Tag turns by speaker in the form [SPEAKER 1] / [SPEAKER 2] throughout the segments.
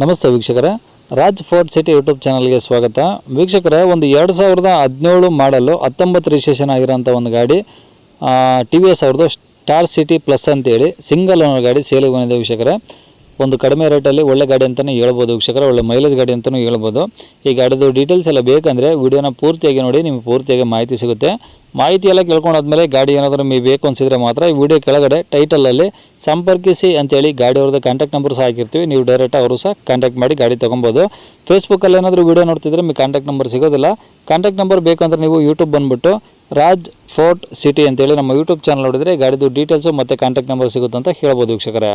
[SPEAKER 1] ನಮಸ್ತೆ ವೀಕ್ಷಕರೇ. Raj fort city YouTube ಚಾನಲ್ಗೆ ಸ್ವಾಗತ. ವೀಕ್ಷಕರೇ, ಒಂದು ಎರಡು ಸಾವಿರದ ಹದಿನೇಳು ಮಾಡಲು ಹತ್ತೊಂಬತ್ತು ರಿಜಿಸ್ಟ್ರೇಷನ್ ಆಗಿರೋಂಥ ಒಂದು ಗಾಡಿ ಟಿ ವಿ ಎಸ್ ಅವ್ರದ್ದು ಸ್ಟಾರ್ ಸಿಟಿ ಪ್ಲಸ್ ಅಂತೇಳಿ ಸಿಂಗಲ್ ಓನರ್ ಗಾಡಿ ಸೇಲಿಗೆ ಬಂದಿದೆ ವೀಕ್ಷಕರೇ. ಒಂದು ಕಡಿಮೆ ರೇಟಲ್ಲಿ ಒಳ್ಳೆ ಗಾಡಿ ಅಂತಲೇ ಹೇಳ್ಬೋದು, ವೀಕ್ಷಕರ, ಒಳ್ಳೆ ಮೈಲೇಜ್ ಗಾಡಿ ಅಂತಲೂ ಹೇಳ್ಬೋದು. ಈ ಗಾಡಿದು ಡೀಟೇಲ್ಸ್ ಎಲ್ಲ ಬೇಕಂದರೆ ವಿಡಿಯೋನ ಪೂರ್ತಿಯಾಗಿ ನೋಡಿ, ನಿಮಗೆ ಪೂರ್ತಿಯಾಗಿ ಮಾಹಿತಿ ಸಿಗುತ್ತೆ. ಮಾಹಿತಿ ಎಲ್ಲ ಕೇಳ್ಕೊಂಡಾದ್ಮೇಲೆ ಗಾಡಿ ಏನಾದರೂ ನಿಮಗೆ ಬೇಕು ಅನಿಸಿದ್ರೆ ಮಾತ್ರ ಈ ವಿಡಿಯೋ ಕೆಳಗಡೆ ಟೈಟಲಲ್ಲಿ ಸಂಪರ್ಕಿಸಿ ಅಂತೇಳಿ ಗಾಡಿ ಅವ್ರದ್ದು ಕಾಂಟ್ಯಾಕ್ಟ್ ನಂಬರ್ ಸಹ ಹಾಕಿರ್ತೀವಿ. ನೀವು ಡೈರೆಕ್ಟ್ ಅವರು ಸಹ ಕಾಂಟ್ಯಾಕ್ಟ್ ಮಾಡಿ ಗಾಡಿ ತೊಗೊಬೋದು. ಫೇಸ್ಬುಕ್ಕಲ್ಲಿ ಏನಾದರೂ ವಿಡಿಯೋ ನೋಡ್ತಿದ್ರೆ ನಿಮಗೆ ಕಾಂಟ್ಯಾಕ್ಟ್ ನಂಬರ್ ಸಿಗೋದಿಲ್ಲ. ಕಾಂಟ್ಯಾಕ್ಟ್ ನಂಬರ್ ಬೇಕಂದ್ರೆ ನೀವು ಯೂಟ್ಯೂಬ್ ಬಂದುಬಿಟ್ಟು ರಾಜ್ ಫೋರ್ಟ್ ಸಿಟಿ ಅಂತೇಳಿ ನಮ್ಮ ಯೂಟ್ಯೂಬ್ ಚಾನಲ್ ನೋಡಿದ್ರೆ ಗಾಡಿದು ಡೀಟೇಲ್ಸು ಮತ್ತು ಕಾಂಟ್ಯಾಕ್ಟ್ ನಂಬರ್ ಸಿಗುತ್ತೆ ಅಂತ ಹೇಳ್ಬೋದು ವೀಕ್ಷಕರೇ.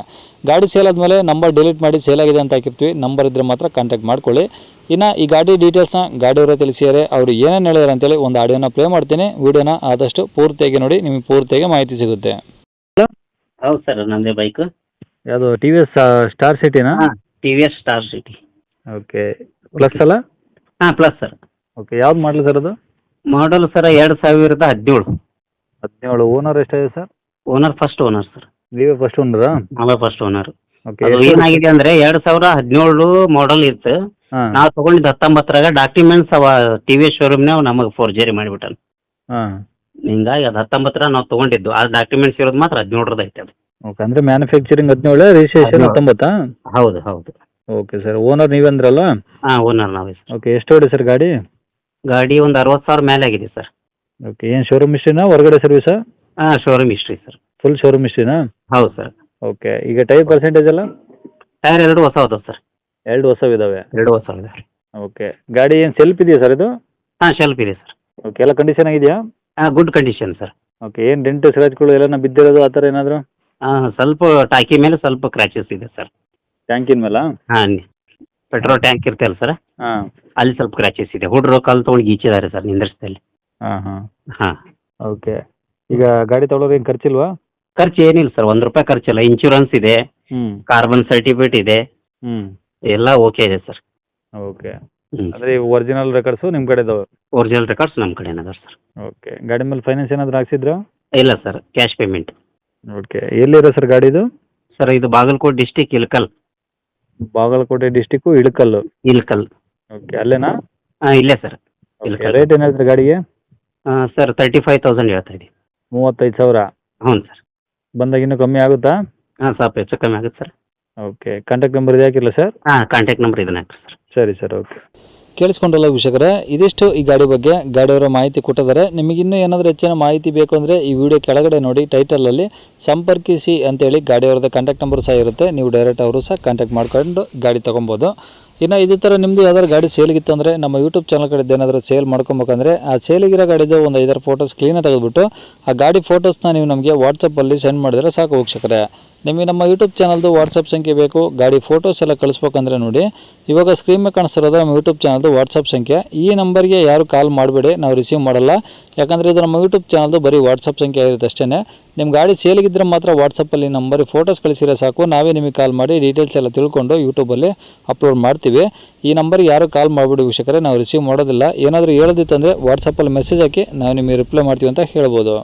[SPEAKER 1] ಗಾಡಿ ಸೇಲ್ ಆದಮೇಲೆ ನಂಬರ್ ಡಿಲೀಟ್ ಮಾಡಿ ಸೇಲ್ ಆಗಿದೆ ಅಂತ ಹಾಕಿರ್ತೀವಿ. ನಂಬರ್ ಇದ್ದರೆ ಮಾತ್ರ ಕಾಂಟ್ಯಾಕ್ಟ್ ಮಾಡ್ಕೊಳ್ಳಿ. ಇನ್ನು ಈ ಗಾಡಿ ಡೀಟೇಲ್ಸ್ನ ಗಾಡಿಯವರ ತಿಳಿಸಿದ್ದಾರೆ. ಅವರು ಏನೇನು ಹೇಳಿದಾರೆ ಅಂತೇಳಿ ಒಂದು ಆಡಿಯೋನ ಪ್ಲೇ ಮಾಡ್ತೀನಿ. ವಿಡಿಯೋನ ಆದಷ್ಟು ಪೂರ್ತಿಯಾಗಿ ನೋಡಿ ನಿಮಗೆ ಪೂರ್ತಿಯಾಗಿ ಮಾಹಿತಿ ಸಿಗುತ್ತೆ.
[SPEAKER 2] ಹೌದು ಸರ್ ನಂದೇ ಬೈಕು
[SPEAKER 1] ಯಾವುದು T V S star ಸಿಟಿನಾ
[SPEAKER 2] T V S star city
[SPEAKER 1] okay plus ಅಲ್ಲ?
[SPEAKER 2] ಹಾಂ ಪ್ಲಸ್ ಸರ್
[SPEAKER 1] ಓಕೆ ಯಾವ್ದು ಮಾಡಲಿ ಸರ್ ಅದು?
[SPEAKER 2] ಮಾಡಲ್ ಸರ್ ಎರಡ್ ಸಾವಿರದ ಹದಿನೇಳು.
[SPEAKER 1] ಹದಿನೇಳು ಓನರ್ ಎಷ್ಟಿದೆ sir?
[SPEAKER 2] Owner first owner sir.
[SPEAKER 1] ನೀವೇ ಫಸ್ಟ್ ಓನರಾ?
[SPEAKER 2] ನಾವೇ ಫಸ್ಟ್ ಓನರ್.
[SPEAKER 1] ಓಕೆ
[SPEAKER 2] ಅದು ಏನಾಗಿದೆ ಅಂದ್ರೆ ಎರಡ್ ಸಾವಿರ ಹದಿನೇಳು ಮಾಡಲ್ ಇತ್ತು.
[SPEAKER 1] ನಾವ್
[SPEAKER 2] ನಾವು ತೊಗೊಂಡಿದ್ದು ಹತ್ತೊಂಬತ್ತರಾಗ ಡಾಕ್ಯುಮೆಂಟ್ಸ್ ಅವ ಟಿ ವಿ ಶೋರೂಮ್ ಶೋರೂಮ್ನಾಗ ನಮಗೆ ಫೋರ್ಜರಿ ಮಾಡಿಬಿಟ್ಟನು.
[SPEAKER 1] ಹಾಂ.
[SPEAKER 2] ಹಿಂಗಾಗಿ ಅದು ಹತ್ತೊಂಬತ್ತರ ನಾವು ತಗೊಂಡಿದ್ದು. ಆ ಡಾಕ್ಯುಮೆಂಟ್ಸ್ ಇರೋದು ಮಾತ್ರ ಹದಿನೇಳರದ ಐತೆ ಅದು.
[SPEAKER 1] ಓಕೆ ಅಂದರೆ ಮ್ಯಾನುಫ್ಯಾಕ್ಚರಿಂಗ್ ಹದಿನೇಳು ರಿಜಿಸ್ಟ್ರೇಷನ್
[SPEAKER 2] ಹತ್ತೊಂಬತ್ತ
[SPEAKER 1] ಹತ್ತೊಂಬತ್ತಾ?
[SPEAKER 2] ಹೌದು ಹೌದು.
[SPEAKER 1] ಓಕೆ ಸರ್ ಓನರ್ ನೀವಂದ್ರಲ್ಲ?
[SPEAKER 2] ಹಾಂ ಓನರ್ ನಾವೇ ಸರ್.
[SPEAKER 1] ಓಕೆ ಎಷ್ಟು ಹೊಡಿ ಸರ್ ಗಾಡಿ?
[SPEAKER 2] ಗಾಡಿ ಒಂದು ಅರವತ್ತು ಸಾವಿರ ಮೇಲೆ ಆಗಿದೆ ಸರ್.
[SPEAKER 1] ಓಕೆ ಏನು ಶೋರೂಮ್ ಹಿಸ್ಟ್ರಿನಾ ಹೊರಗಡೆ ಸರ್ವಿಸಾ
[SPEAKER 2] ಹಾಂ showroom history sir.
[SPEAKER 1] Full showroom ಹಿಸ್ಟ್ರಿನಾ
[SPEAKER 2] ಹೌದು ಸರ್.
[SPEAKER 1] ಓಕೆ ಈಗ ಟೈರ್ ಪರ್ಸೆಂಟೇಜ್ ಎಲ್ಲ?
[SPEAKER 2] ಟೈರ್ ಎರಡು ಹೊಸ ಅದಾವೆ ಸರ್.
[SPEAKER 1] ಎರಡು ಹೊಸವಿದಾವೆ
[SPEAKER 2] ಎರಡು ಹೊಸ ಇದಾವೆ.
[SPEAKER 1] ಓಕೆ ಗಾಡಿ ಏನು ಸೆಲ್ಫ್ ಇದೆಯಾ ಸರ್ ಇದು?
[SPEAKER 2] ಹಾಂ ಶೆಲ್ಫ್ ಇದೆ ಸರ್.
[SPEAKER 1] ಓಕೆ ಎಲ್ಲ ಕಂಡೀಷನ್ ಆಗಿದೆಯಾ?
[SPEAKER 2] ಹಾಂ ಗುಡ್ ಕಂಡೀಷನ್ ಸರ್.
[SPEAKER 1] ಓಕೆ ಏನು ಡೆಂಟು ಸ್ಕ್ರಾಚ್ಗಳು ಎಲ್ಲ ಬಿದ್ದಿರೋದು ಆ ಥರ ಏನಾದರೂ?
[SPEAKER 2] ಹಾಂ ಸ್ವಲ್ಪ ಟಾಕಿ ಮೇಲೆ ಸ್ವಲ್ಪ ಕ್ರ್ಯಾಚಸ್ ಇದೆ ಸರ್.
[SPEAKER 1] ಟ್ಯಾಂಕಿನ ಮೇಲೆ?
[SPEAKER 2] ಹಾಂ ಪೆಟ್ರೋಲ್ ಟ್ಯಾಂಕ್ ಇರ್ತಲ್ಲ ಸರ್.
[SPEAKER 1] ಹಾಂ.
[SPEAKER 2] ಅಲ್ಲಿ ಸ್ವಲ್ಪ ಕ್ರ್ಯಾಚಸ್ ಇದೆ. ಹುಡ್ರು ಕಲ್ಲು ತೊಗೊಂಡು ಗೀಚಿದ್ದಾರೆ ಸರ್ ನಿಂದ್ರಿಸ್ದಲ್ಲಿ.
[SPEAKER 1] ಹಾಂ ಹಾಂ.
[SPEAKER 2] ಹಾಂ.
[SPEAKER 1] ಓಕೆ. ಈಗ ಗಾಡಿ ತೊಗೊಳೋರು ಏನು ಖರ್ಚಿಲ್ವಾ?
[SPEAKER 2] ಖರ್ಚು ಏನಿಲ್ಲ ಸರ್ ಒಂದು ರೂಪಾಯಿ ಖರ್ಚಿಲ್ಲ. ಇನ್ಶೂರೆನ್ಸ್ ಇದೆ
[SPEAKER 1] ಹ್ಞೂ
[SPEAKER 2] ಕಾರ್ಬನ್ ಸರ್ಟಿಫಿಕೇಟ್ ಇದೆ.
[SPEAKER 1] ಹ್ಞೂ
[SPEAKER 2] ಎಲ್ಲ ಓಕೆ ಇದೆ ಸರ್.
[SPEAKER 1] ಓಕೆ.
[SPEAKER 2] ಹ್ಞೂ
[SPEAKER 1] ಅಂದರೆ ಒರಿಜಿನಲ್ ರೆಕಾರ್ಡ್ಸು ನಿಮ್ಮ ಕಡೆ ಇದಾವೆ
[SPEAKER 2] ಒರಿಜಿನಲ್ ರೆಕಾರ್ಡ್ಸ್ ನಮ್ಮ ಕಡೆ ಅದ ಸರ್.
[SPEAKER 1] ಓಕೆ. ಗಾಡಿ ಮೇಲೆ ಫೈನಾನ್ಸ್ ಏನಾದರೂ ಹಾಕ್ಸಿದ್ರಾ?
[SPEAKER 2] ಇಲ್ಲ ಸರ್ ಕ್ಯಾಶ್ ಪೇಮೆಂಟ್
[SPEAKER 1] ಓಕೆ. ಎಲ್ಲಿರೋ ಸರ್ ಗಾಡಿದು?
[SPEAKER 2] ಸರ್ ಇದು Bagalkote district Ilkal
[SPEAKER 1] Bagalkote district Ilkal.
[SPEAKER 2] Ilkal
[SPEAKER 1] okay ಅಲ್ಲೇನಾ?
[SPEAKER 2] ಹಾಂ ಇಲ್ಲೇ ಸರ್. ಇಳಕಲ್
[SPEAKER 1] ರೇಟ್ ಏನು ಹೇಳ್ತೀರಿ ಗಾಡಿಗೆ?
[SPEAKER 2] ಸರ್ ತರ್ಟಿ ಫೈವ್ ತೌಸಂಡ್ ಹೇಳ್ತಾ ಇದ್ದೀವಿ
[SPEAKER 1] ಮೂವತ್ತೈದು ಸಾವಿರ?
[SPEAKER 2] ಹ್ಞೂ ಸರ್.
[SPEAKER 1] ಬಂದಾಗ ಇನ್ನೂ ಕಮ್ಮಿ ಆಗುತ್ತಾ?
[SPEAKER 2] ಹಾಂ ಸ್ವಲ್ಪ ಹೆಚ್ಚು ಕಮ್ಮಿ ಆಗುತ್ತೆ ಸರ್.
[SPEAKER 1] ಓಕೆ ಕಾಂಟ್ಯಾಕ್ಟ್ ನಂಬರ್ ಇದೆ ಹಾಕಿಲ್ಲ ಸರ್?
[SPEAKER 2] ಹಾಂ ಕಾಂಟ್ಯಾಕ್ಟ್ ನಂಬರ್ ಇದನ್ನ ಹಾಕ್ರಿ ಸರ್.
[SPEAKER 1] ಸರಿ ಸರ್ ಓಕೆ ಕೇಳಿಸ್ಕೊಂಡಲ್ಲ ವೀಕ್ಷಕರೇ, ಇದಿಷ್ಟು ಈ ಗಾಡಿ ಬಗ್ಗೆ ಗಾಡಿಯವರ ಮಾಹಿತಿ ಕೊಟ್ಟಿದ್ದಾರೆ. ನಿಮಗಿನ್ನೂ ಏನಾದರೂ ಹೆಚ್ಚಿನ ಮಾಹಿತಿ ಬೇಕು ಅಂದರೆ ಈ ವಿಡಿಯೋ ಕೆಳಗಡೆ ನೋಡಿ ಟೈಟಲಲ್ಲಿ ಸಂಪರ್ಕಿಸಿ ಅಂತೇಳಿ ಗಾಡಿಯವ್ರದ್ದು ಕಾಂಟ್ಯಾಕ್ಟ್ ನಂಬರ್ ಸಹ ಇರುತ್ತೆ. ನೀವು ಡೈರೆಕ್ಟ್ ಅವರು ಸಹ ಕಾಂಟ್ಯಾಕ್ಟ್ ಮಾಡ್ಕೊಂಡು ಗಾಡಿ ತೊಗೊಬೋದು. ಇನ್ನು ಇದೇ ಥರ ನಿಮ್ಮದು ಯಾವ್ದಾದ್ರು ಗಾಡಿ ಸೇಲಿಗಿತ್ತು ಅಂದರೆ ನಮ್ಮ ಯೂಟ್ಯೂಬ್ ಚಾನಲ್ ಕಡೆ ಏನಾದರೂ ಸೇಲ್ ಮಾಡ್ಕೊಬೇಕಂದ್ರೆ ಆ ಸೇಲಿಗಿರೋ ಗಾಡಿದು ಒಂದು ಐದಾರು ಫೋಟೋಸ್ ಕ್ಲೀನಾಗಿ ತೆಗೆದುಬಿಟ್ಟು ಆ ಗಾಡಿ ಫೋಟೋಸ್ನ ನೀವು ನಮಗೆ ವಾಟ್ಸಪ್ಪಲ್ಲಿ ಸೆಂಡ್ ಮಾಡಿದರೆ ಸಾಕು ವೀಕ್ಷಕರೇ. ನಿಮಗೆ ನಮ್ಮ ಯೂಟ್ಯೂಬ್ ಚಾನಲ್ದು ವಾಟ್ಸಪ್ ಸಂಖ್ಯೆ ಬೇಕು. ಗಾಡಿ ಫೋಟೋಸ್ ಎಲ್ಲ ಕಳಿಸ್ಬೇಕಂದ್ರೆ ನೋಡಿ. ಇವಾಗ ಸ್ಕ್ರೀನ್ ಮೇಲೆ ಕಾಣಿಸ್ತಿರೋದು ನಮ್ಮ ಯೂಟ್ಯೂಬ್ ಚಾನಲ್ದು ವಾಟ್ಸಪ್ ಸಂಖ್ಯೆ. ಈ ನಂಬರ್ಗೆ ಯಾರು ಕಾಲ್ ಮಾಡಬೇಡಿ, ನಾವು ರಿಸೀವ್ ಮಾಡಲ್ಲ. ಯಾಕಂದರೆ ಇದು ನಮ್ಮ ಯೂಟ್ಯೂಬ್ ಚಾನಲ್ದು ಬರೀ ವಾಟ್ಸಪ್ ಸಂಖ್ಯೆ ಆಗಿರುತ್ತೆ ಅಷ್ಟೇ ನಿಮ್ಮ ಗಾಡಿ ಸೇಲಿಗಿದ್ರೆ ಮಾತ್ರ ವಾಟ್ಸಪ್ಪಲ್ಲಿ ನಂಬರಿಗೆ ಫೋಟೋಸ್ ಕಳಿಸಿದ್ರೆ ಸಾಕು. ನಾವೇ ನಿಮಗೆ ಕಾಲ್ ಮಾಡಿ ಡೀಟೇಲ್ಸ್ ಎಲ್ಲ ತಿಳ್ಕೊಂಡು ಯೂಟ್ಯೂಬಲ್ಲಿ ಅಪ್ಲೋಡ್ ಮಾಡ್ತೀವಿ. ಈ ನಂಬರ್ಗೆ ಯಾರು ಕಾಲ್ ಮಾಡಿಬಿಡಿ ವೀಕ್ಷಕರೇ, ನಾವು ರಿಸೀವ್ ಮಾಡೋದಿಲ್ಲ. ಏನಾದರೂ ಹೇಳೋದಿತ್ತಂದರೆ ವಾಟ್ಸಪ್ಪಲ್ಲಿ ಮೆಸೇಜ್ ಹಾಕಿ ನಾವು ನಿಮಗೆ ರಿಪ್ಲೈ ಮಾಡ್ತೀವಿ ಅಂತ ಹೇಳ್ಬೋದು.